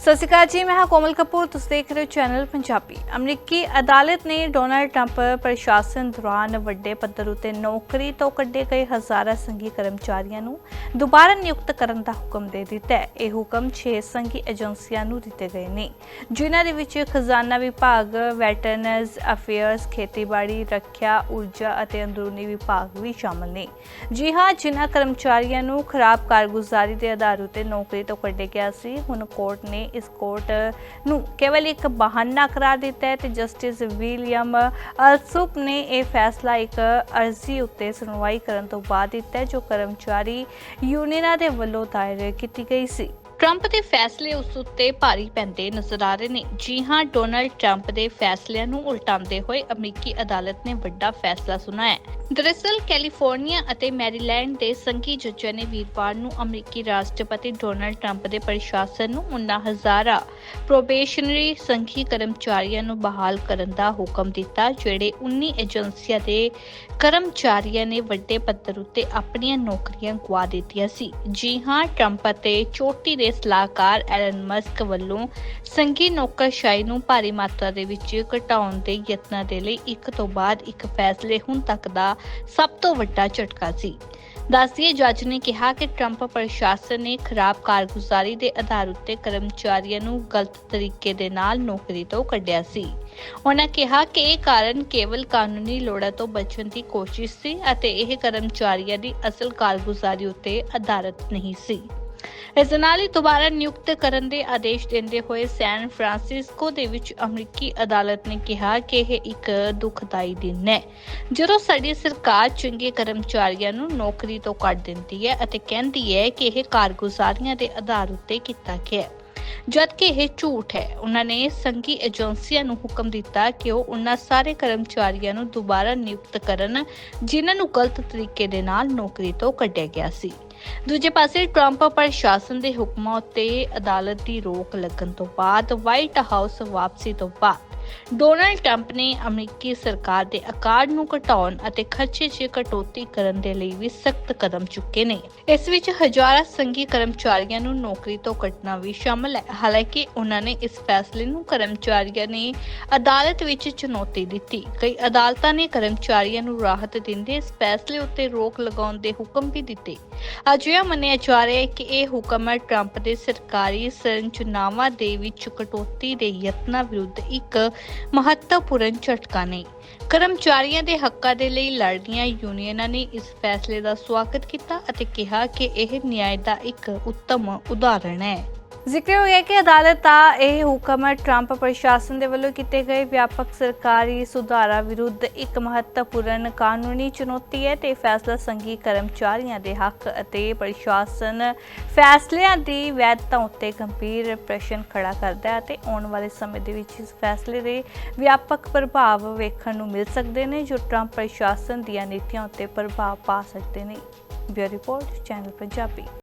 ਸਤਿ ਸ਼੍ਰੀ ਅਕਾਲ ਜੀ, ਮੈਂ ਹਾਂ ਕੋਮਲ ਕਪੂਰ, ਤੁਸੀਂ ਦੇਖ ਰਹੇ ਹੋ ਚੈਨਲ ਪੰਜਾਬੀ। ਅਮਰੀਕੀ ਅਦਾਲਤ ਨੇ ਡੋਨਲਡ ਟਰੰਪ ਪ੍ਰਸ਼ਾਸਨ ਦੌਰਾਨ ਵੱਡੇ ਪੱਧਰ ਉਤੇ ਨੌਕਰੀ ਤੋਂ ਕੱਢੇ ਗਏ ਹਜ਼ਾਰਾਂ ਸੰਘੀ ਕਰਮਚਾਰੀਆਂ ਨੂੰ ਦੁਬਾਰਾ ਨਿਯੁਕਤ ਕਰਨ ਦਾ ਹੁਕਮ ਦੇ ਦਿੱਤਾ ਹੈ। ਇਹ ਹੁਕਮ 6 ਸੰਘੀ ਏਜੰਸੀਆਂ ਨੂੰ ਦਿੱਤੇ ਗਏ ਨੇ, ਜਿਨ੍ਹਾਂ ਦੇ ਵਿੱਚ ਖਜ਼ਾਨਾ ਵਿਭਾਗ ਵੈਟਰਨਸ ਅਫੇਅਰਸ ਖੇਤੀਬਾੜੀ, ਰੱਖਿਆ, ਊਰਜਾ ਅਤੇ ਅੰਦਰੂਨੀ ਵਿਭਾਗ ਵੀ ਸ਼ਾਮਲ ਨੇ। ਜੀ ਹਾਂ, ਜਿਨ੍ਹਾਂ ਕਰਮਚਾਰੀਆਂ ਨੂੰ ਖਰਾਬ ਕਾਰਗੁਜ਼ਾਰੀ ਦੇ ਆਧਾਰ ਉਤੇ ਨੌਕਰੀ ਤੋਂ ਕੱਢਿਆ ਗਿਆ ਸੀ, ਹੁਣ ਕੋਰਟ ਨੇ ਇਸ ਕੋਰਟ ਨੂੰ ਕੇਵਲ ਇੱਕ ਬਹਾਨਾ ਕਰਾਰ ਦਿੱਤਾ ਹੈ ਤੇ ਜਸਟਿਸ ਵਿਲੀਅਮ ਅਲਸੁਪ ਨੇ ਇਹ ਫੈਸਲਾ ਇੱਕ ਅਰਜ਼ੀ ਉੱਤੇ ਸੁਣਵਾਈ ਕਰਨ ਤੋਂ ਬਾਅਦ ਦਿੱਤਾ ਜੋ ਕਰਮਚਾਰੀ ਯੂਨੀਅਨਾਂ ਦੇ ਵੱਲੋਂ ਦਾਇਰ ਕੀਤੀ ਗਈ ਸੀ। ਟਰੰਪ ਦੇ ਫੈਸਲੇ ਉਸ ਉੱਤੇ ਭਾਰੀ ਪੈਂਦੇ ਨਜ਼ਰ ਆ ਰਹੇ ਨੇ। ਜੀ ਹਾਂ, ਡੋਨਲਡ ਟਰੰਪ ਦੇ ਫੈਸਲਿਆਂ ਨੂੰ ਉਲਟਾਉਂਦੇ ਹੋਏ ਅਮਰੀਕੀ ਅਦਾਲਤ ਨੇ ਵੱਡਾ ਫੈਸਲਾ ਸੁਣਾਇਆ ਦਰਅਸਲ, ਕੈਲੀਫੋਰਨੀਆ ਅਤੇ ਮੈਰੀਲੈਂਡ ਦੇ ਸੰਘੀ ਜੱਜਾਂ ਨੇ ਵੀਰਵਾਰ ਨੂੰ ਅਮਰੀਕੀ ਰਾਸ਼ਟਰਪਤੀ ਡੋਨਲਡ ਟਰੰਪ ਦੇ ਪ੍ਰਸ਼ਾਸਨ ਨੂੰ ਉਨ੍ਹਾਂ ਹਜ਼ਾਰਾਂ ਪ੍ਰੋਬੇਸ਼ਨਰੀ ਸੰਘੀ ਕਰਮਚਾਰੀਆਂ ਨੂੰ ਬਹਾਲ ਕਰਨ ਦਾ ਹੁਕਮ ਦਿੱਤਾ, ਜਿਹੜੇ 19 ਏਜੰਸੀਆਂ ਦੇ ਕਰਮਚਾਰੀਆਂ ਨੇ ਵੱਡੇ ਪੱਧਰ ਉੱਤੇ ਆਪਣੀਆਂ ਨੌਕਰੀਆਂ ਗਵਾ ਦਿੱਤੀਆਂ ਸੀ। ਜੀ ਹਾਂ, ਟਰੰਪ ਅਤੇ ਚੋਟੀ ਦੇ ਸਲਾਹਕਾਰ ਐਲਨ ਮਸਕ ਵੱਲੋਂ ਸੰਘੀ ਨੌਕਰਸ਼ਾਹੀ ਨੂੰ ਭਾਰੀ ਮਾਤਰਾ ਦੇ ਵਿੱਚ ਘਟਾਉਣ ਦੇ ਯਤਨਾਂ ਦੇ ਲਈ ਇੱਕ ਤੋਂ ਬਾਅਦ ਇੱਕ ਫੈਸਲੇ ਹੁਣ ਤੱਕ ਦਾ ਸਭ ਤੋਂ ਵੱਡਾ ਝਟਕਾ ਸੀ। ਦੱਸਦੀਏ ਜੱਜ ਨੇ ਕਿਹਾ ਕਿ ਟਰੰਪ ਪ੍ਰਸ਼ਾਸਨ ਨੇ ਖਰਾਬ ਕਾਰਗੁਜ਼ਾਰੀ ਦੇ ਆਧਾਰ ਉੱਤੇ ਕਰਮਚਾਰੀਆਂ ਨੂੰ ਗਲਤ ਤਰੀਕੇ ਦੇ ਨਾਲ ਨੌਕਰੀ ਤੋਂ ਕੱਢਿਆ ਸੀ। ਉਹਨਾਂ ਕਿਹਾ ਕਿ ਇਹ ਕਾਰਨ ਕੇਵਲ ਕਾਨੂੰਨੀ ਲੋੜਾਂ ਤੋਂ ਬਚਣ ਦੀ ਕੋਸ਼ਿਸ਼ ਸੀ ਅਤੇ ਇਹ ਕਰਮਚਾਰੀਆਂ ਦੀ ਅਸਲ ਕਾਰਗੁਜ਼ਾਰੀ ਉੱਤੇ ਆਧਾਰਿਤ ਨਹੀਂ ਸੀ। ਇਸ ਦੇ ਨਾਲ ਹੀ ਦੁਬਾਰਾ ਨਿਯੁਕਤ ਕਰਨ ਦੇ ਆਦੇਸ਼ ਦਿੰਦੇ ਹੋਏ ਸੈਨ ਫਰਾਂਸਿਸਕੋ ਦੇ ਵਿੱਚ ਅਮਰੀਕੀ ਅਦਾਲਤ ਨੇ ਕਿਹਾ ਕਿ ਇਹ ਇੱਕ ਦੁਖਦਾਈ ਦਿਨ ਹੈ। ਜਦੋਂ ਸਾਡੀ ਸਰਕਾਰ ਚੰਗੇ ਕਰਮਚਾਰੀਆਂ ਨੂੰ ਨੌਕਰੀ ਤੋਂ ਕੱਢ ਦਿੰਦੀ ਹੈ ਅਤੇ ਕਹਿੰਦੀ ਹੈ ਕਿ ਇਹ ਕਾਰਗੁਜ਼ਾਰੀਆਂ ਦੇ ਆਧਾਰ ਉੱਤੇ ਕੀਤਾ ਗਿਆ ਹੈ। ਜਦ ਇਹ ਝੂਠ ਹੈ, ਉਹਨਾਂ ਨੇ ਸੰਘੀ ਏਜੰਸੀਆਂ ਨੂੰ ਹੁਕਮ ਦਿੱਤਾ ਕਿ ਉਹ ਉਹਨਾਂ ਸਾਰੇ ਕਰਮਚਾਰੀਆਂ ਨੂੰ ਦੁਬਾਰਾ ਨਿਯੁਕਤ ਕਰਨ, ਜਿਨ੍ਹਾਂ ਨੂੰ ਗਲਤ ਤਰੀਕੇ ਦੇ ਨਾਲ ਨੌਕਰੀ ਤੋਂ ਕੱਢਿਆ ਗਿਆ ਸੀ। ਦੂਜੇ ਪਾਸੇ ਟਰੰਪ ਪ੍ਰਸ਼ਾਸਨ ਦੇ ਹੁਕਮਾਂ ਉੱਤੇ ਅਦਾਲਤ ਦੀ ਰੋਕ ਲੱਗਣ ਤੋਂ ਬਾਅਦ ਵਾਈਟ ਹਾਊਸ ਵਾਪਸੀ ਤੋਂ ਬਾਅਦ ਡੋਨਲਡ ਟਰੰਪ ਨੇ ਅਮਰੀਕੀ ਸਰਕਾਰ ਦੇ ਆਕਾਰ ਨੂੰ ਘਟਾਉਣ ਅਤੇ ਖਰਚੇ 'ਚ ਕਟੌਤੀ ਕਰਨ ਦੇ ਲਈ ਵੀ ਸਖਤ ਕਦਮ ਚੁੱਕੇ ਨੇ। ਇਸ ਵਿੱਚ ਹਜ਼ਾਰਾਂ ਸੰਘੀ ਕਰਮਚਾਰੀਆਂ ਨੂੰ ਨੌਕਰੀ ਤੋਂ ਕੱਟਣਾ ਵੀ ਸ਼ਾਮਲ ਹੈ। ਹਾਲਾਂਕਿ ਉਹਨਾਂ ਨੇ ਇਸ ਫੈਸਲੇ ਨੂੰ ਕਰਮਚਾਰੀਆਂ ਨੇ ਅਦਾਲਤ ਵਿੱਚ ਚੁਣੌਤੀ ਦਿੱਤੀ। ਕਈ ਅਦਾਲਤਾਂ ਨੇ ਕਰਮਚਾਰੀਆਂ ਨੂੰ ਰਾਹਤ ਦਿੰਦੇ ਇਸ ਫੈਸਲੇ ਉੱਤੇ ਰੋਕ ਲਗਾਉਣ ਦੇ ਹੁਕਮ ਵੀ ਦਿੱਤੇ। ਅਜਿਹਾ ਮੰਨਿਆ ਜਾ ਰਿਹਾ ਹੈ ਕਿ ਇਹ ਹੁਕਮ ਟਰੰਪ ਦੇ ਸਰਕਾਰੀ ਸੰਰਚਨਾਵਾਂ ਦੇ ਵਿੱਚ ਕਟੌਤੀ ਦੇ ਯਤਨਾਂ ਵਿਰੁੱਧ ਇੱਕ ਮਹੱਤਵਪੂਰਨ ਝਟਕਾ ਨੇ। ਕਰਮਚਾਰੀਆਂ ਦੇ ਹੱਕਾਂ ਦੇ ਲਈ ਲੜਦੀਆਂ ਯੂਨੀਅਨਾਂ ਨੇ ਇਸ ਫੈਸਲੇ ਦਾ ਸਵਾਗਤ ਕੀਤਾ ਅਤੇ ਕਿਹਾ ਕਿ ਇਹ ਨਿਆਂ ਦਾ ਇੱਕ ਉੱਤਮ ਉਦਾਹਰਣ ਹੈ। ਜ਼ਿਕਰ ਹੋਇਆ ਕਿ ਅਦਾਲਤ ਦਾ ਇਹ ਹੁਕਮ ਟਰੰਪ ਪ੍ਰਸ਼ਾਸਨ ਦੇ ਵੱਲੋਂ ਕੀਤੇ ਗਏ ਵਿਆਪਕ ਸਰਕਾਰੀ ਸੁਧਾਰਾਂ ਵਿਰੁੱਧ ਇੱਕ ਮਹੱਤਵਪੂਰਨ ਕਾਨੂੰਨੀ ਚੁਣੌਤੀ ਹੈ ਤੇ ਇਹ ਫੈਸਲਾ ਸੰਘੀ ਕਰਮਚਾਰੀਆਂ ਦੇ ਹੱਕ ਅਤੇ ਪ੍ਰਸ਼ਾਸਨ ਫੈਸਲਿਆਂ ਦੀ ਵੈਧਤਾ ਉੱਤੇ ਗੰਭੀਰ ਪ੍ਰਸ਼ਨ ਖੜਾ ਕਰਦਾ ਹੈ ਤੇ ਆਉਣ ਵਾਲੇ ਸਮੇਂ ਦੇ ਵਿੱਚ ਇਸ ਫੈਸਲੇ ਦੇ ਵਿਆਪਕ ਪ੍ਰਭਾਵ ਵੇਖਣ ਨੂੰ ਮਿਲ ਸਕਦੇ ਨੇ, ਜੋ ਟਰੰਪ ਪ੍ਰਸ਼ਾਸਨ ਦੀਆਂ ਨੀਤੀਆਂ ਉੱਤੇ ਪ੍ਰਭਾਵ ਪਾ ਸਕਦੇ ਨੇ। Bureau report, channel Punjabi.